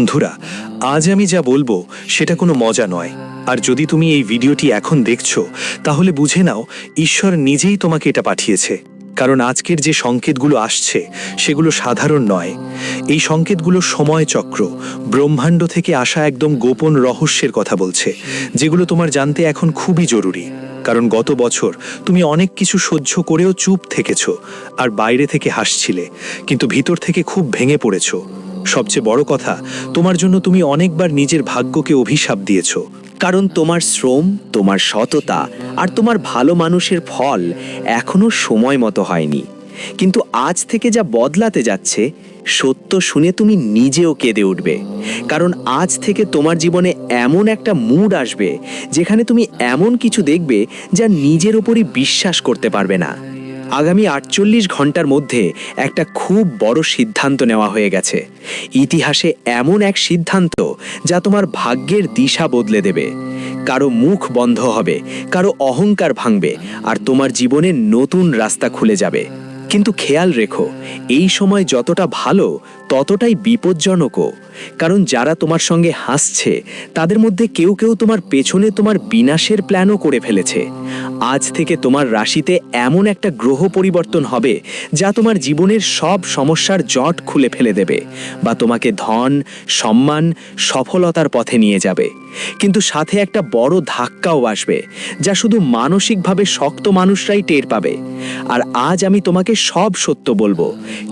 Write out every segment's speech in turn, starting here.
বন্ধুরা, আজ আমি যা বলব সেটা কোনো মজা নয়। আর যদি তুমি এই ভিডিওটি এখন দেখছ, তাহলে বুঝে নাও ঈশ্বর নিজেই তোমাকে এটা পাঠিয়েছে। কারণ আজকের যে সংকেতগুলো আসছে, সেগুলো সাধারণ নয়। এই সংকেতগুলো সময় চক্র, ব্রহ্মাণ্ড থেকে আসা একদম গোপন রহস্যের কথা বলছে, যেগুলো তোমার জানতে এখন খুবই জরুরি। কারণ গত বছর তুমি অনেক কিছু সহ্য করেও চুপ থেকেছো, আর বাইরে থেকে হাসছিলে, কিন্তু ভিতর থেকে খুব ভেঙে পড়েছো। সবচেয়ে বড় কথা, তোমার জন্য তুমি অনেকবার নিজের ভাগ্যকে অভিশাপ দিয়েছ। কারণ তোমার শ্রম, তোমার সততা আর তোমার ভালো মানুষের ফল এখনও সময় মতো হয়নি। কিন্তু আজ থেকে যা বদলাতে যাচ্ছে, সত্য শুনে তুমি নিজেও কেঁদে উঠবে। কারণ আজ থেকে তোমার জীবনে এমন একটা মুড আসবে, যেখানে তুমি এমন কিছু দেখবে যা নিজের ওপরই বিশ্বাস করতে পারবে না। আগামী আটচল্লিশ ঘণ্টার মধ্যে একটা খুব বড় সিদ্ধান্ত নেওয়া হয়ে গেছে। ইতিহাসে এমন এক সিদ্ধান্ত যা তোমার ভাগ্যের দিশা বদলে দেবে। কারও মুখ বন্ধ হবে, কারও অহংকার ভাঙবে, আর তোমার জীবনে নতুন রাস্তা খুলে যাবে। কিন্তু খেয়াল রেখো, এই সময় যতটা ভালো ততটাই বিপজ্জনকও। কারণ যারা তোমার সঙ্গে হাসছে, তাদের মধ্যে কেউ কেউ তোমার পেছনে তোমার বিনাশের প্ল্যানও করে ফেলেছে। আজ থেকে তোমার রাশিতে এমন একটা গ্রহ পরিবর্তন হবে, যা তোমার জীবনের সব সমস্যার জট খুলে ফেলে দেবে বা তোমাকে ধন, সম্মান, সফলতার পথে নিয়ে যাবে। কিন্তু সাথে একটা বড় ধাক্কাও আসবে, যা শুধু মানসিকভাবে শক্ত মানুষরাই টের পাবে। আর আজ আমি তোমাকে সব সত্য বলব,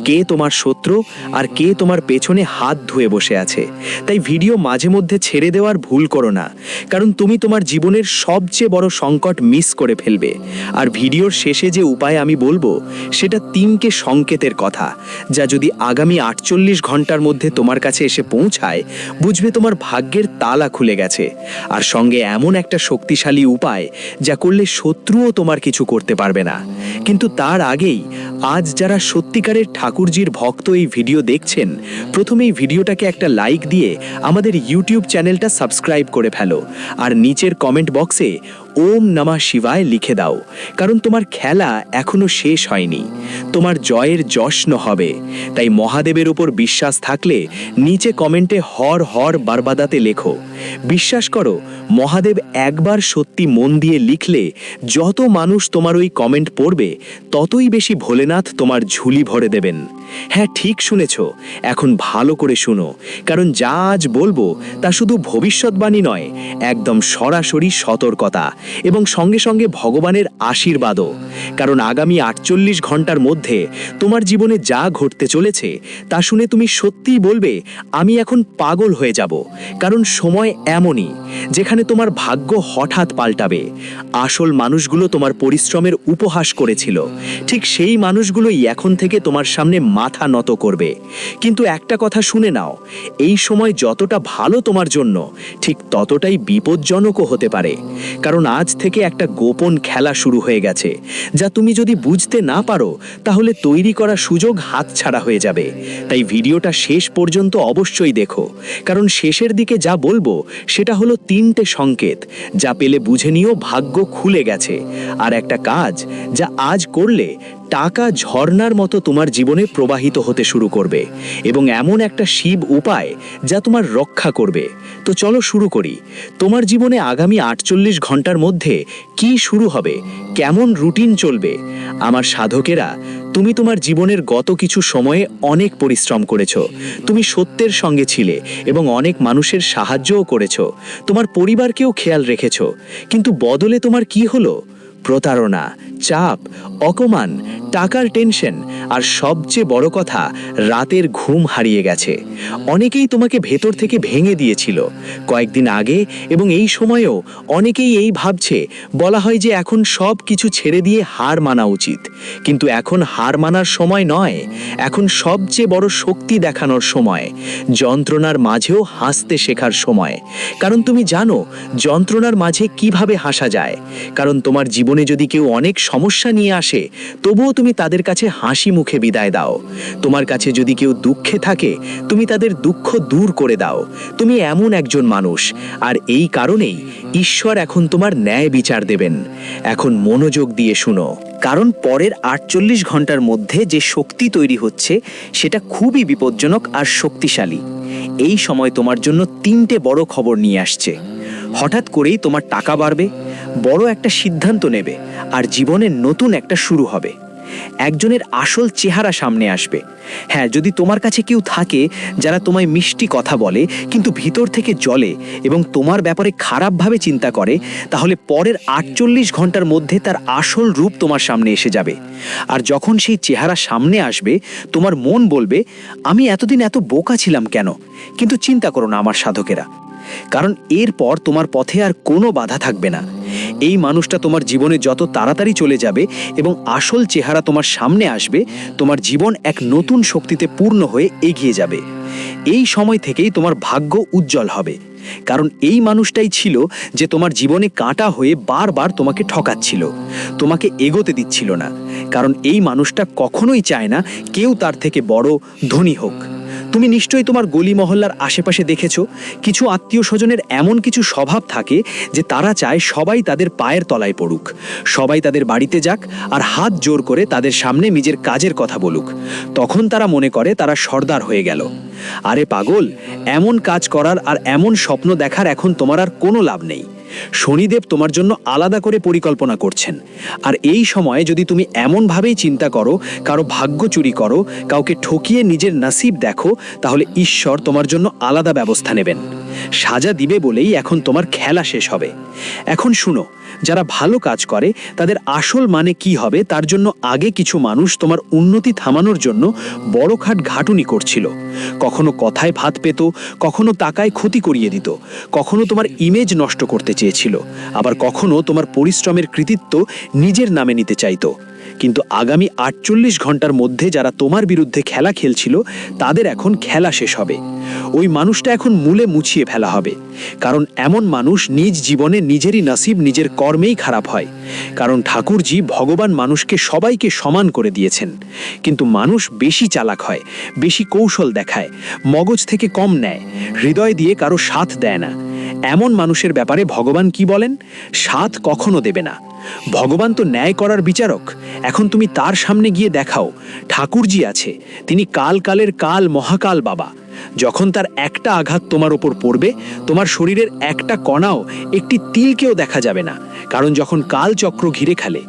কে তোমার শত্রু আর কে তোমার পেছনে হাত ধুয়ে বসে আছে। তাই ভিডিও মাঝে মধ্যে ছেড়ে দেওয়ার ভুল করো না। কারণ তুমি তোমার জীবনের সবচেয়ে বড় সংকট মিস করে ফেলবে। আর ভিডিওর শেষে যে উপায় আমি বলব, সেটা তিনকে সংকেতের কথা। যা যদি আগামী আটচল্লিশ ঘণ্টার মধ্যে তোমার কাছে এসে পৌঁছায়, বুঝবে তোমার ভাগ্যের তালা খুলে গেছে। আর সঙ্গে এমন একটা শক্তিশালী উপায়, যা করলে শত্রুও তোমার কিছু করতে পারবে না। কিন্তু তার আগেই, আজ যারা সত্যিকারের ঠাকুরজির ভক্ত এই ভিডিও দেখছেন প্রথমেই ভিডিওটাকে একটা লাইক দিয়ে আমাদের ইউটিউব চ্যানেলটা সাবস্ক্রাইব করে ফেলো। আর নিচের কমেন্ট বক্সে ওম নমঃ শিবায় লিখে দাও, কারণ তোমার খেলা এখনও শেষ হয়নি। তোমার জয়ের যশ্ন হবে। তাই মহাদেবের উপর বিশ্বাস থাকলে নিচে কমেন্টে হর হর বারবাদাতে লেখো। বিশ্বাস করো, মহাদেব একবার সত্যি মন দিয়ে লিখলে যত মানুষ তোমার ওই কমেন্ট পড়বে, ততই বেশি ভোলেনাথ তোমার ঝুলি ভরে দেবেন। হ্যাঁ ঠিক শুনেছ। এখন ভালো করে শুনো, কারণ যা আজ বলব তা শুধু ভবিষ্যৎবাণী নয়, একদম সরাসরি সতর্কতা। এবং সঙ্গে সঙ্গে ভগবানের আশীর্বাদও। কারণ আগামী আটচল্লিশ ঘণ্টার মধ্যে তোমার জীবনে যা ঘটতে চলেছে, তা শুনে তুমি সত্যিই বলবে, আমি এখন পাগল হয়ে যাব। কারণ সময় এমনই, যেখানে তোমার ভাগ্য হঠাৎ পাল্টাবে। আসল মানুষগুলো তোমার পরিশ্রমের উপহাস করেছিল। ঠিক সেই মানুষগুলোই এখন থেকে তোমার সামনে মাথা নত করবে। কিন্তু একটা কথা শুনে নাও, এই সময় যতটা ভালো তোমার জন্য, ঠিক ততটাই বিপজ্জনকও হতে পারে। কারণ আজ থেকে একটা গোপন খেলা শুরু হয়ে গেছে, যা তুমি যদি বুঝতে না পারো, তাহলে তৈরি করা সুযোগ হাতছাড়া হয়ে যাবে। তাই ভিডিওটা শেষ পর্যন্ত অবশ্যই দেখো, কারণ শেষের দিকে যা বলব, সেটা হলো তিনটে সংকেত, যা পেলে বুঝে নিও ভাগ্য খুলে গেছে। আর একটা কাজ, যা আজ করলে টাকা ঝর্ণার মতো তোমার জীবনে প্রবাহিত হতে শুরু করবে এবং এমন একটা শিব উপায় যা তোমার রক্ষা করবে। তো চলো শুরু করি। তোমার জীবনে আগামী আটচল্লিশ ঘণ্টার মধ্যে কি শুরু হবে? কেমন রুটিন চলবে? আমার সাধকেরা, তুমি তোমার জীবনের গত কিছু সময়ে অনেক পরিশ্রম করেছ। তুমি সত্যের সঙ্গে ছিলে এবং অনেক মানুষের সাহায্যও করেছ। তোমার পরিবারকেও খেয়াল রেখেছ। কিন্তু বদলে তোমার কি হলো? প্রতারণা চাপ অকমান টাকার টেনশন আর সবচেয়ে বড় কথা, রাতের ঘুম হারিয়ে গেছে। অনেকেই তোমাকে ভেতর থেকে ভেঙে দিয়েছিল। কয়েকদিন আগে এবং এই সময়েও অনেকেই এই ভাবছে, বলা হয় যে এখন সব কিছু ছেড়ে দিয়ে হার মানা উচিত। কিন্তু এখন হার মানার সময় নয়, এখন সবচেয়ে বড় শক্তি দেখানোর সময়, যন্ত্রণার মাঝেও হাসতে শেখার সময়। কারণ তুমি জানো, যন্ত্রণার মাঝে কীভাবে হাসা যায়। কারণ তোমার জীবনে যদি কেউ অনেক সমস্যা নিয়ে আসে, তবুও তুমি তাদের কাছে হাসি মুখে বিদায় দাও। তোমার কাছে যদি কেউ দুঃখে থাকে, তুমি তাদের দুঃখ দূর করে দাও। তুমি এমন একজন মানুষ, আর এই কারণেই ঈশ্বর এখন তোমার ন্যায় বিচার দেবেন। এখন মনোযোগ দিয়ে শুনো। কারণ পরের আটচল্লিশ ঘণ্টার মধ্যে যে শক্তি তৈরি হচ্ছে, সেটা খুবই বিপজ্জনক আর শক্তিশালী। এই সময় তোমার জন্য তিনটে বড় খবর নিয়ে আসছে। হঠাৎ করেই তোমার টাকা বাড়বে, বড় একটা সিদ্ধান্ত নেবে, আর জীবনের নতুন একটা শুরু হবে। একজনের আসল চেহারা সামনে আসবে। হ্যাঁ যদি তোমার কাছে কেউ থাকে যারা তোমায় মিষ্টি কথা বলে, কিন্তু ভিতর থেকে জলে এবং তোমার ব্যাপারে খারাপভাবে চিন্তা করে, তাহলে পরের আটচল্লিশ ঘণ্টার মধ্যে তার আসল রূপ তোমার সামনে এসে যাবে। আর যখন সেই চেহারা সামনে আসবে, তোমার মন বলবে, আমি এতদিন এত বোকা ছিলাম কেন? কিন্তু চিন্তা করো না আমার সাধকেরা। কারণ এরপর তোমার পথে আর কোনো বাধা থাকবে না। এই মানুষটা তোমার জীবনে যত তাড়াতাড়ি চলে যাবে এবং আসল চেহারা তোমার সামনে আসবে, তোমার জীবন এক নতুন শক্তিতে পূর্ণ হয়ে এগিয়ে যাবে। এই সময় থেকেই তোমার ভাগ্য উজ্জ্বল হবে। কারণ এই মানুষটাই ছিল যে তোমার জীবনে কাঁটা হয়ে বারবার তোমাকে ঠকাচ্ছিল। তোমাকে এগোতে দিচ্ছিল না। কারণ এই মানুষটা কখনোই চায় না কেউ তার থেকে বড় ধনী হোক। তুমি নিশ্চয়ই তোমার গলি মহল্লার আশেপাশে দেখেছ, কিছু আত্মীয় স্বজনের এমন কিছু স্বভাব থাকে যে তারা চায় সবাই তাদের পায়ের তলায় পড়ুক। সবাই তাদের বাড়িতে যাক আর হাত জোর করে তাদের সামনে নিজের কাজের কথা বলুক। তখন তারা মনে করে তারা সর্দার হয়ে গেল। আরে পাগল, এমন কাজ করার আর এমন স্বপ্ন দেখার এখন তোমার আর কোনো লাভ নেই। শনিদেব তোমার জন্য আলাদা করে পরিকল্পনা করছেন। আর এই সময়ে যদি তুমি এমনভাবেই চিন্তা করো, কারও ভাগ্য চুরি করো, কাউকে ঠকিয়ে নিজের নাসিব দেখো, তাহলে ঈশ্বর তোমার জন্য আলাদা ব্যবস্থা নেবেন। সাজা দিবে বলেই এখন তোমার খেলা শেষ হবে। এখন শুনো, যারা ভালো কাজ করে, তাদের আসল মানে কি হবে তার জন্য আগে কিছু মানুষ তোমার উন্নতি থামানোর জন্য বড় খাট ঘাটুনি করছিল। কখনো কথায় ভাত পেত, কখনো টাকায় ক্ষতি করিয়ে দিত, কখনো তোমার ইমেজ নষ্ট করতে চেয়েছিল, আবার কখনো তোমার পরিশ্রমের কৃতিত্ব নিজের নামে নিতে চাইতো। কিন্তু আগামী আটচল্লিশ ঘণ্টার মধ্যে যারা তোমার বিরুদ্ধে খেলা খেলছিল, তাদের এখন খেলা শেষ হবে। ওই মানুষটা এখন মূলে মুছিয়ে ফেলা হবে। কারণ এমন মানুষ নিজ জীবনে নিজেরই নসিব, নিজের কর্মেই খারাপ হয়। কারণ ঠাকুরজি ভগবান মানুষকে সবাইকে সমান করে দিয়েছেন। কিন্তু মানুষ বেশি চালাক হয়, বেশি কৌশল দেখায়, মগজ থেকে কম নেয়, হৃদয় দিয়ে কারও সাথ দেয় না। এমন মানুষের ব্যাপারে ভগবান কি বলেন? সাথ কখনো দেবে না। ভগবান তো ন্যায় করার বিচারক। এখন তুমি তার সামনে গিয়ে দেখাও, ঠাকুরজি আছে, তিনি কাল কালের কাল মহাকাল বাবা। যখন তার একটা আঘাত তোমার ওপর পড়বে, তোমার শরীরের একটা কণাও একটি তিলকেও দেখা যাবে না, কারণ যখন কাল চক্র ঘিরে খেলে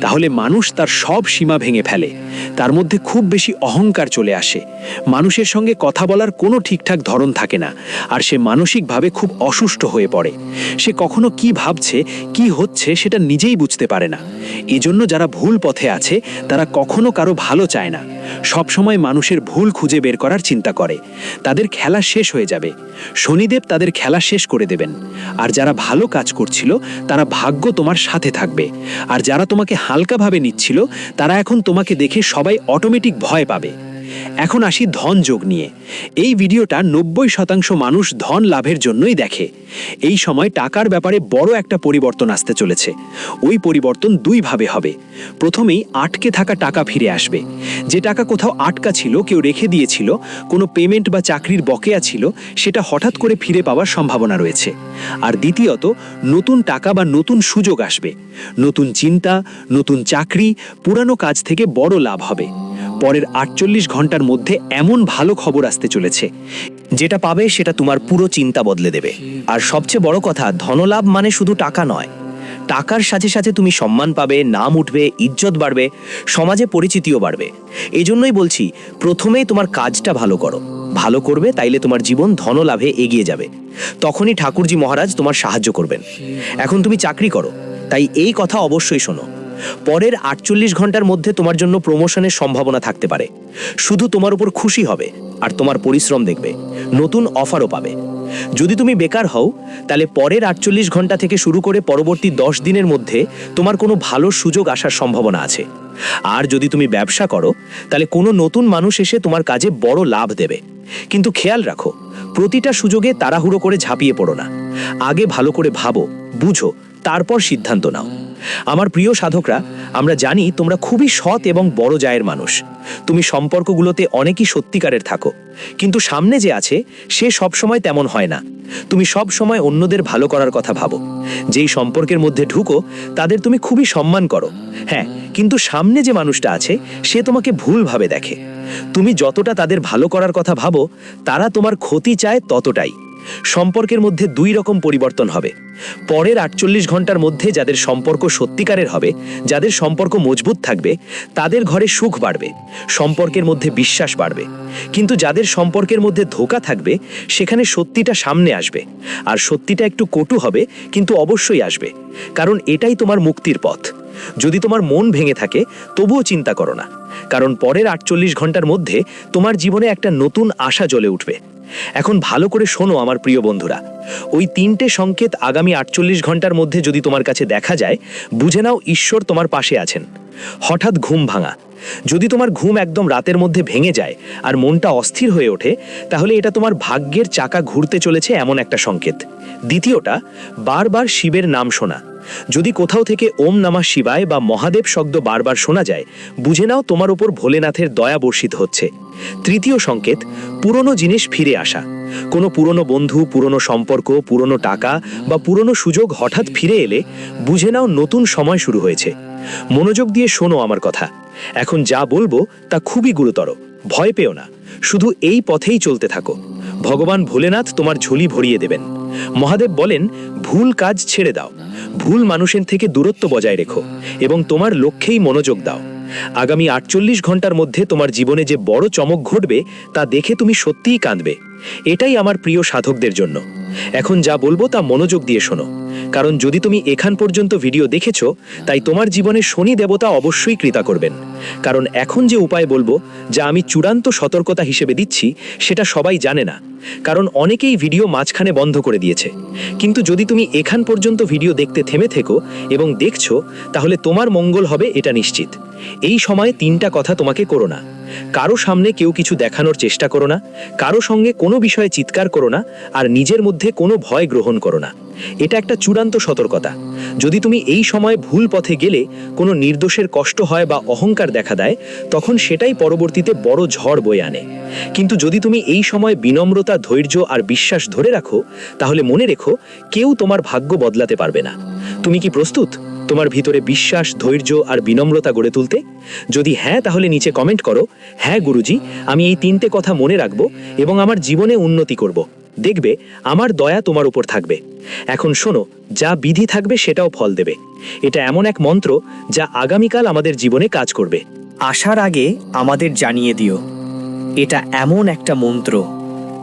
তাহলে মানুষ তার সব সীমা ভেঙে ফেলে। তার মধ্যে খুব বেশি অহংকার চলে আসে। মানুষের সঙ্গে কথা বলার কোনো ঠিকঠাক ধরন থাকে না, আর সে মানসিকভাবে খুব অসুস্থ হয়ে পড়ে। সে কখনো কি ভাবছে, কি হচ্ছে সেটা নিজেই বুঝতে পারে না। এজন্য যারা ভুল পথে আছে, তারা কখনো কারও ভালো চায় না। সবসময় মানুষের ভুল খুঁজে বের করার চিন্তা করে। তাদের খেলা শেষ হয়ে যাবে। শনিদেব তাদের খেলা শেষ করে দেবেন। আর যারা ভালো কাজ করছিল, তারা ভাগ্য তোমার সাথে থাকবে। আর যারা তোমাকে হালকাভাবে নিচ্ছিল তারা এখন তোমাকে দেখে সবাই অটোমেটিক ভয় পাবে। এখন আসি ধন যোগ নিয়ে। এই ভিডিওটা নব্বই শতাংশ মানুষ ধন লাভের জন্যই দেখে। এই সময় টাকার ব্যাপারে বড় একটা পরিবর্তন আসতে চলেছে। ওই পরিবর্তন দুইভাবে হবে। প্রথমেই আটকে থাকা টাকা ফিরে আসবে। যে টাকা কোথাও আটকা ছিল, কেউ রেখে দিয়েছিল, কোনো পেমেন্ট বা চাকরির বকেয়া ছিল, সেটা হঠাৎ করে ফিরে পাওয়ার সম্ভাবনা রয়েছে। আর দ্বিতীয়ত, নতুন টাকা বা নতুন সুযোগ আসবে। নতুন চিন্তা, নতুন চাকরি, পুরানো কাজ থেকে বড় লাভ হবে। পরের আটচল্লিশ ঘণ্টার মধ্যে এমন ভালো খবর আসতে চলেছে। যেটা পাবে সেটা তোমার পুরো চিন্তা বদলে দেবে। আর সবচেয়ে বড় কথা, ধনলাভ মানে শুধু টাকা নয়। টাকার সাথে সাথে তুমি সম্মান পাবে, নাম উঠবে, ইজ্জত বাড়বে, সমাজে পরিচিতিও বাড়বে। এই জন্যই বলছি, প্রথমেই তোমার কাজটা ভালো করো। ভালো করবে, তাইলে তোমার জীবন ধনলাভে এগিয়ে যাবে। তখনই ঠাকুরজি মহারাজ তোমার সাহায্য করবেন। এখন তুমি চাকরি করো। তাই এই কথা অবশ্যই শোনো। পরের আটচল্লিশ ঘণ্টার মধ্যে তোমার জন্য প্রমোশনের সম্ভাবনা থাকতে পারে। শুধু তোমার উপর খুশি হবে আর তোমার পরিশ্রম দেখবে। নতুন অফারও পাবে। যদি তুমি বেকার হও, তাহলে পরের আটচল্লিশ ঘণ্টা থেকে শুরু করে পরবর্তী দশ দিনের মধ্যে তোমার কোনো ভালো সুযোগ আসার সম্ভাবনা আছে। আর যদি তুমি ব্যবসা করো, তাহলে কোনো নতুন মানুষ এসে তোমার কাজে বড় লাভ দেবে। কিন্তু খেয়াল রাখো, প্রতিটা সুযোগে তাড়াহুড়ো করে ঝাঁপিয়ে পড়ো না। আগে ভালো করে ভাবো, বুঝো তারপর সিদ্ধান্ত নাও। আমার প্রিয় সাধকরা, আমরা জানি তোমরা খুবই সৎ এবং বড় জায়ের মানুষ। তুমি সম্পর্কগুলোতে অনেকই সত্যিকারের থাকো। কিন্তু সামনে যে আছে, সে সব সময় তেমন হয় না। তুমি সব সময় অন্যদের ভালো করার কথা ভাবো। যেই সম্পর্কের মধ্যে ঢুকো, তাদের তুমি খুবই সম্মান করো। হ্যাঁ কিন্তু সামনে যে মানুষটা আছে, সে তোমাকে ভুলভাবে দেখে। তুমি যতটা তাদের ভালো করার কথা ভাবো, তারা তোমার ক্ষতি চায় ততটাই। সম্পর্কের মধ্যে দুই রকম পরিবর্তন হবে। পরের আটচল্লিশ ঘণ্টার মধ্যে যাদের সম্পর্ক সত্যিকারের হবে, যাদের সম্পর্ক মজবুত থাকবে, তাদের ঘরে সুখ বাড়বে, সম্পর্কের মধ্যে বিশ্বাস বাড়বে। কিন্তু যাদের সম্পর্কের মধ্যে ধোকা থাকবে, সেখানে সত্যিটা সামনে আসবে। আর সত্যিটা একটু কটু হবে, কিন্তু অবশ্যই আসবে। কারণ এটাই তোমার মুক্তির পথ। যদি তোমার মন ভেঙে থাকে, তবুও চিন্তা করো না। কারণ পরের আটচল্লিশ ঘণ্টার মধ্যে তোমার জীবনে একটা নতুন আশা জ্বলে উঠবে। এখন ভালো করে শোনো আমার প্রিয় বন্ধুরা। ওই তিনটে সংকেত আগামী আটচল্লিশ ঘণ্টার মধ্যে যদি তোমার কাছে দেখা যায়, বুঝে নাও ঈশ্বর তোমার পাশে আছেন। হঠাৎ ঘুম ভাঙা। যদি তোমার ঘুম একদম রাতের মধ্যে ভেঙে যায় আর মনটা অস্থির হয়ে ওঠে, তাহলে এটা তোমার ভাগ্যের চাকা ঘুরতে চলেছে এমন একটা সংকেত। দ্বিতীয়টা, বারবার শিবের নাম শোনা। যদি কোথাও থেকে ওম নামা শিবায় বা মহাদেব শব্দ বারবার শোনা যায়, বুঝে নাও তোমার উপর ভোলেনাথের দয়া বর্ষিত হচ্ছে। তৃতীয় সংকেত, পুরনো জিনিস ফিরে আসা। কোনো পুরনো বন্ধু, পুরনো সম্পর্ক, পুরনো টাকা বা পুরনো সুযোগ হঠাৎ ফিরে এলে, বুঝে নাও নতুন সময় শুরু হয়েছে। মনোযোগ দিয়ে শোনো আমার কথা। এখন যা বলব তা খুবই গুরুতর। ভয় পেও না। শুধু এই পথেই চলতে থাকো। ভগবান ভোলেনাথ তোমার ঝুলি ভরিয়ে দেবেন। মহাদেব বলেন, ভুল কাজ ছেড়ে দাও। ভুল মানুষের থেকে দূরত্ব বজায় রেখো এবং তোমার লক্ষ্যেই মনোযোগ দাও। আগামী আটচল্লিশ ঘণ্টার মধ্যে তোমার জীবনে যে বড় চমক ঘটবে, তা দেখে তুমি সত্যিই কাঁদবে। এটাই আমার প্রিয় সাধকদের জন্য। এখন যা বলব তা মনোযোগ দিয়ে শোনো। কারণ যদি তুমি এখান পর্যন্ত ভিডিও দেখেছ, তাই তোমার জীবনে শনি দেবতা অবশ্যই কৃতা করবেন। কারণ এখন যে উপায় বলব, যা আমি চূড়ান্ত সতর্কতা হিসেবে দিচ্ছি, সেটা সবাই জানে না। কারণ অনেকেই ভিডিও মাঝখানে বন্ধ করে দিয়েছে। কিন্তু যদি তুমি এখান পর্যন্ত ভিডিও দেখতে থেমে থেকো এবং দেখছ, তাহলে তোমার মঙ্গল হবে এটা নিশ্চিত। এই সময়ে তিনটা কথা তোমাকে করো না। কারও সামনে কেউ কিছু দেখানোর চেষ্টা করো না, কারও সঙ্গে কোনো বিষয়ে চিৎকার করো না, আর নিজের মধ্যে কোনো ভয় গ্রহণ করো না। এটা একটা চূড়ান্ত সতর্কতা। যদি তুমি এই সময় ভুল পথে গেলে কোনো নির্দোষের কষ্ট হয় বা অহংকার দেখা দেয়, তখন সেটাই পরবর্তীতে বড় ঝড় বয়ে আনে। কিন্তু যদি তুমি এই সময় বিনম্রতা, ধৈর্য আর বিশ্বাস ধরে রাখো, তাহলে মনে রেখো, কেউ তোমার ভাগ্য বদলাতে পারবে না। তুমি কি প্রস্তুত তোমার ভিতরে বিশ্বাস, ধৈর্য আর বিনম্রতা গড়ে তুলতে? যদি হ্যাঁ তাহলে নিচে কমেন্ট করো হ্যাঁ গুরুজি, আমি এই তিনটে কথা মনে রাখব এবং আমার জীবনে উন্নতি করব। দেখবে আমার দয়া তোমার উপর থাকবে। এখন শোনো, যা বিধি থাকবে সেটাও ফল দেবে। এটা এমন এক মন্ত্র যা আগামীকাল আমাদের জীবনে কাজ করবে। আসার আগে আমাদের জানিয়ে দিও। এটা এমন একটা মন্ত্র।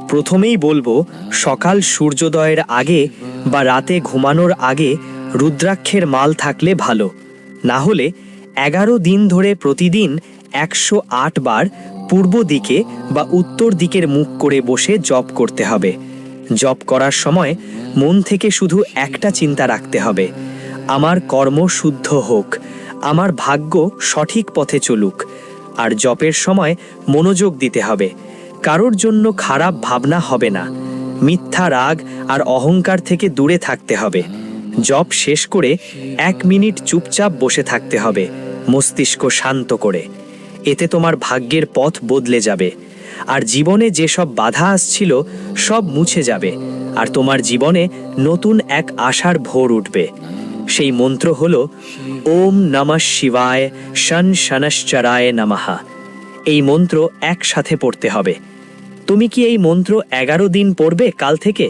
প্রথমেই বলব, সকাল সূর্যোদয়ের আগে বা রাতে ঘুমানোর আগে রুদ্রাক্ষের মাল থাকলে ভালো। না হলে এগারো দিন ধরে প্রতিদিন একশো আট বার পূর্ব দিকে বা উত্তর দিকের মুখ করে বসে জপ করতে হবে। জপ করার সময় মন থেকে শুধু একটা চিন্তা রাখতে হবে। আমার কর্ম শুদ্ধ হোক, আমার ভাগ্য সঠিক পথে চলুক, আর জপের সময় মনোযোগ দিতে হবে। কারোর জন্য খারাপ ভাবনা হবে না। মিথ্যা রাগ আর অহংকার থেকে দূরে থাকতে হবে। জপ শেষ করে এক মিনিট চুপচাপ বসে থাকতে হবে, মস্তিষ্ক শান্ত করে। এতে তোমার ভাগ্যের পথ বদলে যাবে। আর জীবনে যেসব বাধা আসছিল, সব মুছে যাবে। আর তোমার জীবনে নতুন এক আশার ভোর উঠবে। সেই মন্ত্র হল, ওম নমঃ শিবায় শন শনশ্চরায় নমঃ। এই মন্ত্র একসাথে পড়তে হবে। তুমি কি এই মন্ত্র এগারো দিন পড়বে কাল থেকে?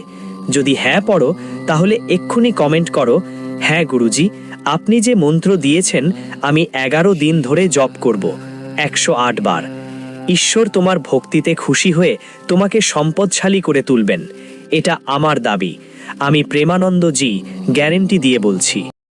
যদি হ্যাঁ পড়ো, তাহলে এক্ষুনি কমেন্ট করো হ্যাঁ গুরুজি, আপনি যে মন্ত্র দিয়েছেন, আমি এগারো দিন ধরে জপ করব। একশো আট বার। ঈশ্বর তোমার ভক্তিতে খুশি হয়ে তোমাকে সম্পদশালী করে তুলবেন। এটা আমার দাবি। আমি প্রেমানন্দ জি গ্যারেন্টি দিয়ে বলছি।